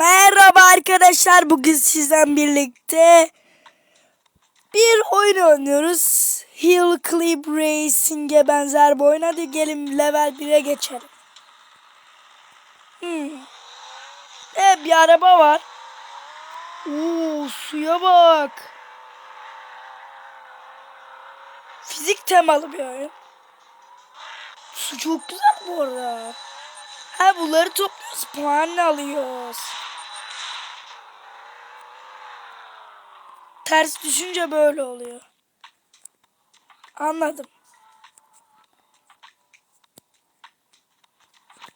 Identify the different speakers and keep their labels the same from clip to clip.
Speaker 1: Merhaba arkadaşlar. Bugün sizden birlikte bir oyun oynuyoruz. Hill Clip Racing'e benzer bir oyun. Hadi gelin level 1'e geçelim. Hmm. Evet bir araba var. Oo suya bak. Fizik temalı bir oyun. Su çok güzel bu arada. Ha bunları topluyoruz puan alıyoruz. Ters düşünce böyle oluyor. Anladım.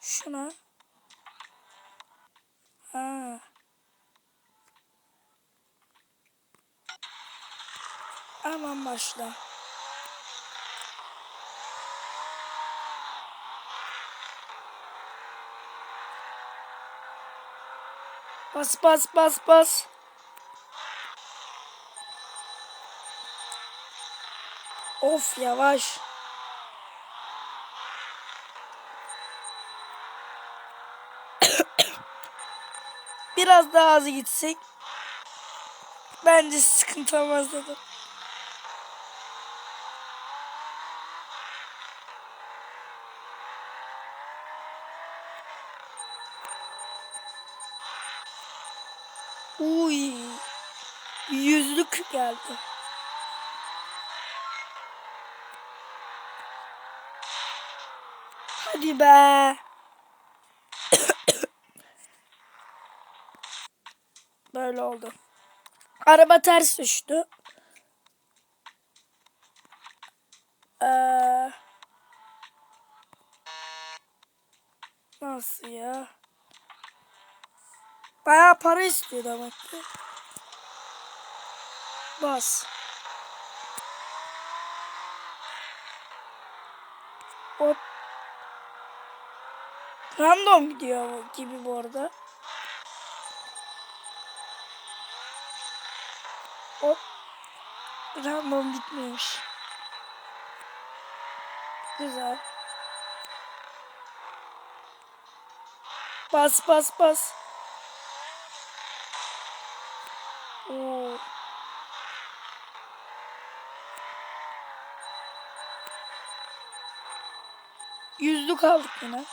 Speaker 1: Şuna. Ha. Hemen başla. Bas bas bas bas. Of yavaş. Biraz daha hızlı gitsek bence sıkıntı olmaz dedim. Uy. Yüzlük geldi. Hadi be. Böyle oldu. Araba ters düştü. Ee, nasıl ya? Bayağı para istiyor demek ki. Bas. Hop. Random gidiyor gibi bu arada. Hop. Random gitmemiş. Güzel. Bas bas bas. Oo. Yüzlük aldık yine.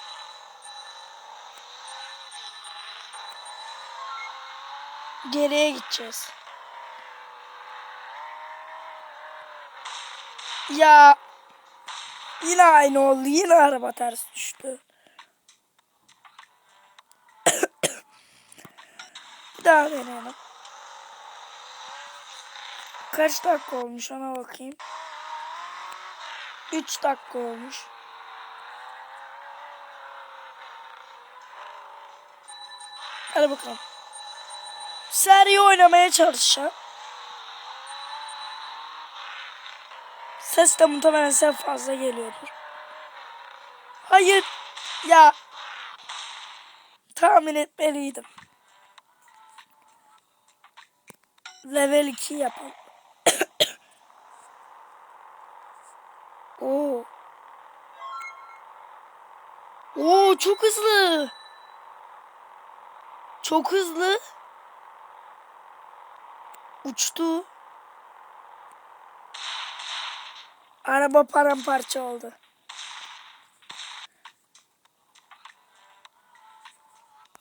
Speaker 1: Geriye gideceğiz. Ya yine aynı oldu. Yine araba ters düştü. Bir daha deneyelim. Kaç dakika olmuş ona bakayım. 3 dakika olmuş. Hadi bakalım. Seri oynamaya çalışacağım. Ses de muhtemelen sen fazla geliyordur. Hayır. Ya. Tahmin etmeliydim. Level 2 yapalım. Oo. Oo çok hızlı. Çok hızlı. Uçtu. Araba paramparça oldu.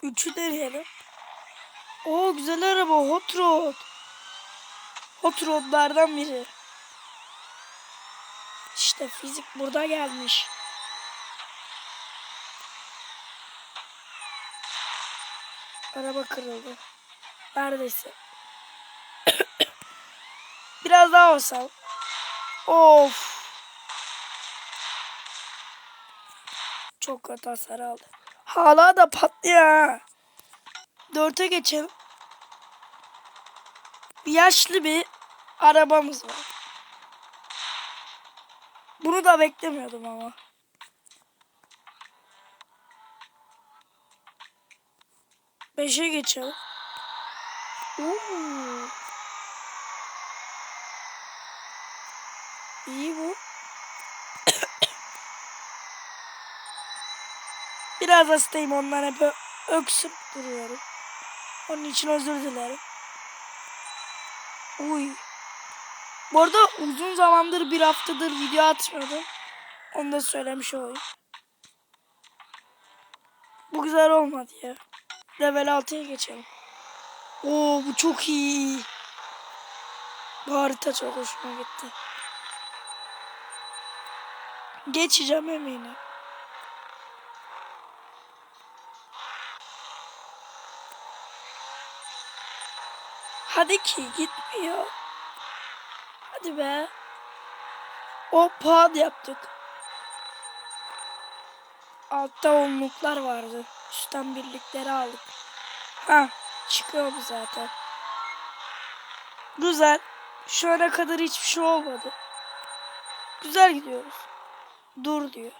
Speaker 1: Üçü deneyelim. Oo güzel araba Hot Rod. Hot Rod'lardan biri. İşte fizik burada gelmiş. Araba kırıldı. Neredeyse. Biraz daha olsa. Of. Çok kötü hasar aldı. Hala da patlıyor. Dörte geçelim. Yaşlı bir arabamız var. Bunu da beklemiyordum ama. Beşe geçelim. Oo. İyi bu. Biraz hastayım ondan hep öksüp duruyorum. Onun için özür dilerim. Uy. Bu arada uzun zamandır bir haftadır video atmıyordum. Onu da söylemiş olayım. Bu güzel olmadı ya. Level 6'ya geçelim. Oo bu çok iyi. Bu harita çok hoşuma gitti. Geçeceğim eminim. Hadi ki gitmiyor. Hadi be. O pad yaptık. Altta onluklar vardı. Üstten birlikleri aldık. Ha çıkıyor bu zaten. Güzel. Şu ana kadar hiçbir şey olmadı. Güzel gidiyoruz. Dur diyor.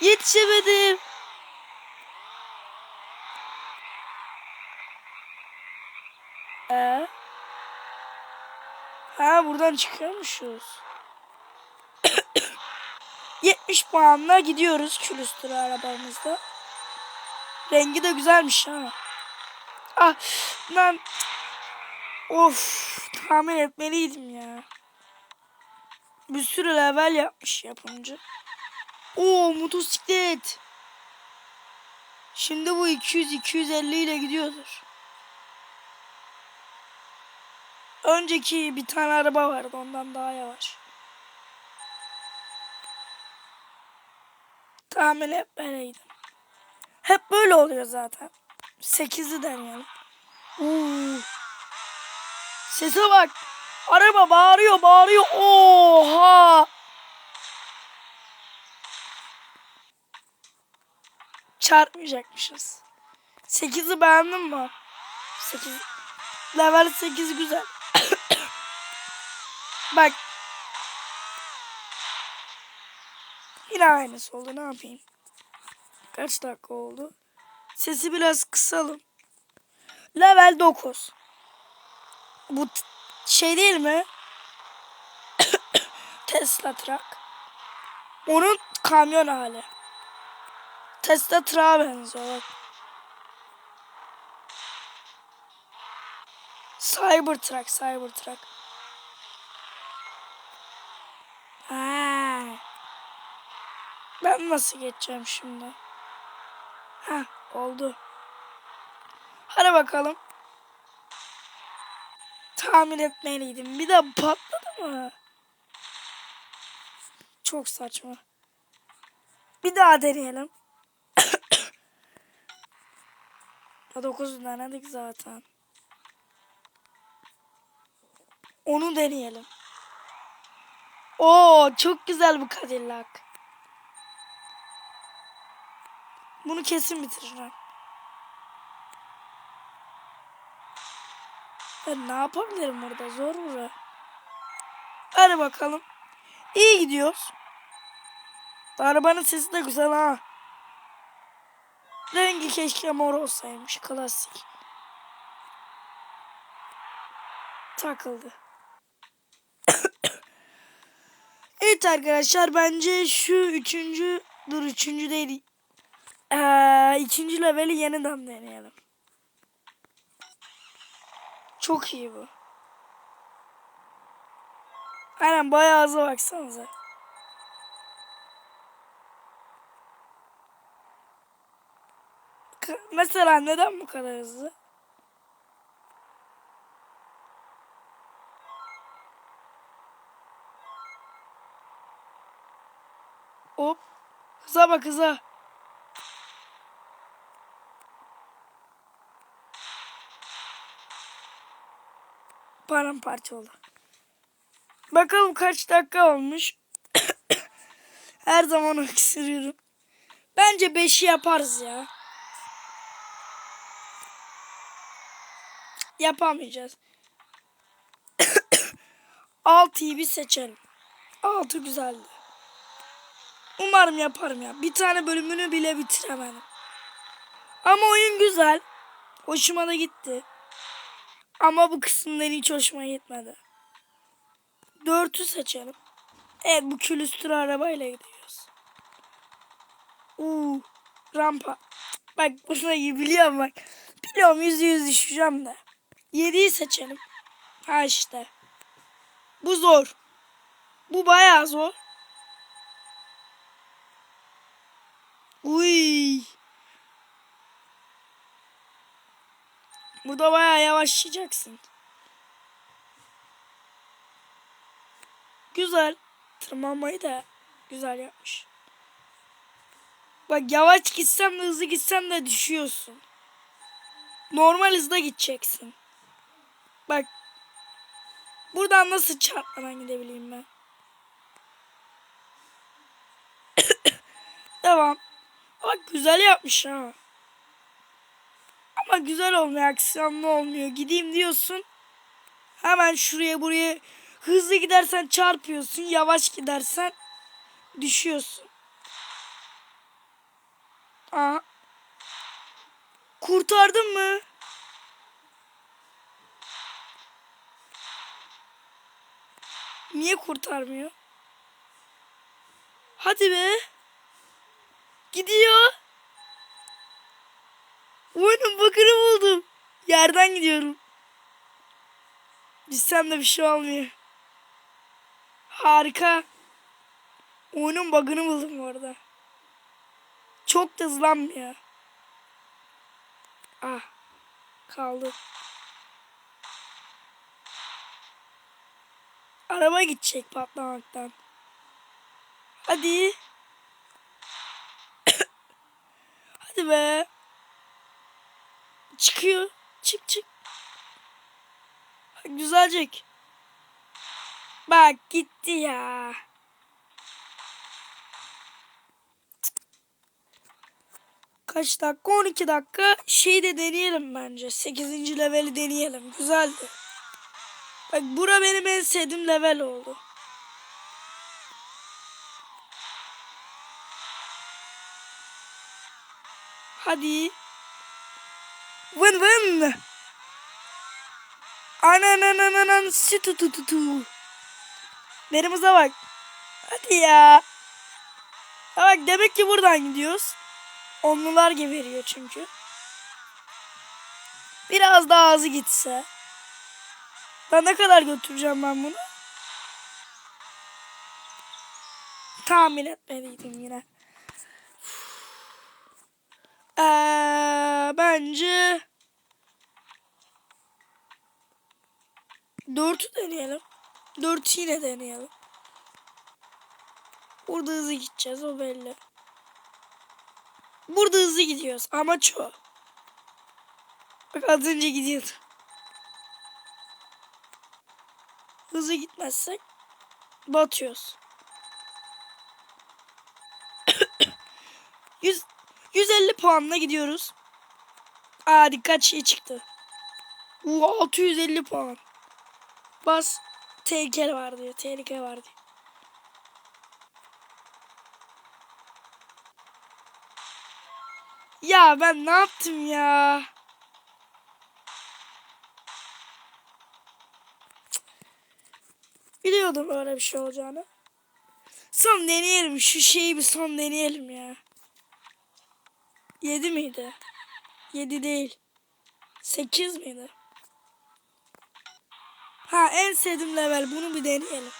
Speaker 1: Yetişemedim. Ee? Ha buradan çıkıyormuşuz. 70 puanla gidiyoruz külüstür arabamızda. Rengi de güzelmiş ha. Ah lan. Of tahmin etmeliydim ya. Bir sürü level yapmış yapımcı. Oo motosiklet. Şimdi bu 200-250 ile gidiyordur. Önceki bir tane araba vardı ondan daha yavaş. Tahmin hep böyleydim. Hep böyle oluyor zaten. 8'i deneyelim. Oo. Sese bak. Araba bağırıyor bağırıyor. Oha. Çarpmayacakmışız. 8'i beğendin mi? 8. Level 8 güzel. Bak. Yine aynısı oldu. Ne yapayım? Kaç dakika oldu? Sesi biraz kısalım. Level 9. Bu şey değil mi? Tesla Truck. Onun kamyon hali. Tesla Truck'a benziyor. Bak. Cybertruck, Cybertruck. Ha. Ben nasıl geçeceğim şimdi? Ha, oldu. Hadi bakalım. Tahmin etmeliydim. Bir de patladı mı? Çok saçma. Bir daha deneyelim. O 9 denedik zaten. Onu deneyelim. Oo çok güzel bu Cadillac. Bunu kesin bitireceğim. Ben ne yapabilirim burada? Zor bura. Hadi bakalım. İyi gidiyoruz. Arabanın sesi de güzel ha. Rengi keşke mor olsaymış. Klasik. Takıldı. Evet arkadaşlar bence şu üçüncü dur üçüncü değil. Ee, ikinci leveli yeniden deneyelim. Çok iyi bu. Aynen bayağı hızlı baksanıza. Mesela neden bu kadar hızlı? Hop. Hıza bak hıza. Paramparça oldu. Bakalım kaç dakika olmuş. Her zaman öksürüyorum. Bence 5'i yaparız ya. Yapamayacağız. 6'yı bir seçelim. 6 güzeldi. Umarım yaparım ya. Bir tane bölümünü bile bitiremedim. Ama oyun güzel. Hoşuma da gitti. Ama bu kısımları hiç hoşuma gitmedi. 4'ü seçelim. Evet bu külüstür arabayla gidiyoruz. Uuu rampa. Bak buna iyi biliyorum bak. Biliyorum yüzde yüz düşeceğim de. Yediyi seçelim. Ha işte. Bu zor. Bu bayağı zor. Uy. Burada bayağı yavaşlayacaksın. Güzel. Tırmanmayı da güzel yapmış. Bak yavaş gitsen de hızlı gitsen de düşüyorsun. Normal hızda gideceksin. Bak. Buradan nasıl çarpmadan gidebileyim ben? Devam. Bak güzel yapmış ha. Ama güzel olmuyor, aksiyonlu olmuyor. Gideyim diyorsun. Hemen şuraya buraya hızlı gidersen çarpıyorsun. Yavaş gidersen düşüyorsun. Aa. Kurtardın mı? Niye kurtarmıyor? Hadi be. Gidiyor. Oyunun bakırı buldum. Yerden gidiyorum. Düşsem de bir şey olmuyor. Harika. Oyunun bug'ını buldum bu arada. Çok da hızlanmıyor. Ah. Kaldı. Araba gidecek patlamaktan. Hadi. Hadi be. Çıkıyor. Çık çık. Güzelcek. Bak gitti ya. Kaç dakika? 12 dakika. Şeyi de deneyelim bence. 8. leveli deneyelim. Güzeldi. Bak bura benim en sevdiğim level oldu. Hadi. Vın vın. Ananananan sütü tu tu tu. Benim hıza bak. Hadi ya. Ha bak demek ki buradan gidiyoruz. Onlular gibi veriyor çünkü. Biraz daha hızlı gitse. Ben ne kadar götüreceğim ben bunu? Tahmin etmeliydim yine. Ee, bence dörtü deneyelim. Dört yine deneyelim. Burada hızlı gideceğiz o belli. Burada hızlı gidiyoruz. Amaç o. Bak az önce gidiyordu. Hızlı gitmezsek batıyoruz. 100, 150 puanla gidiyoruz. Aa dikkat şey çıktı. Oo, 650 puan. Bas. Tehlike var diyor. Tehlike var diyor. Ya ben ne yaptım ya? Biliyordum öyle bir şey olacağını. Son deneyelim. Şu şeyi bir son deneyelim ya. 7 miydi? 7 değil. 8 miydi? Ha en sevdiğim level. Bunu bir deneyelim.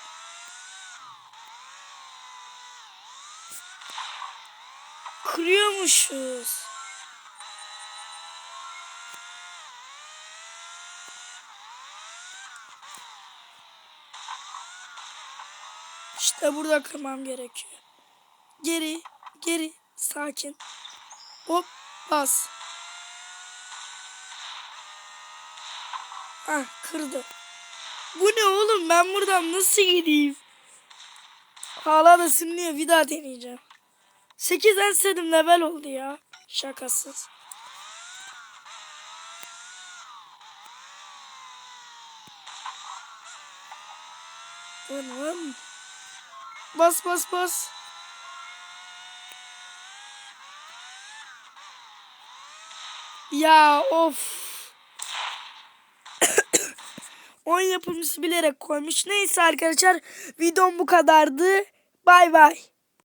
Speaker 1: Kırıyormuşuz. İşte burada kırmam gerekiyor. Geri, geri, sakin. Hop, bas. Ah, kırdı. Bu ne oğlum? Ben buradan nasıl gideyim? Hala da sinirliyor. Bir daha deneyeceğim. 8 en sevdiğim level oldu ya. Şakasız. Vın. Bas bas bas. Ya of. Oyun yapımcısı bilerek koymuş. Neyse arkadaşlar videom bu kadardı. Bay bay.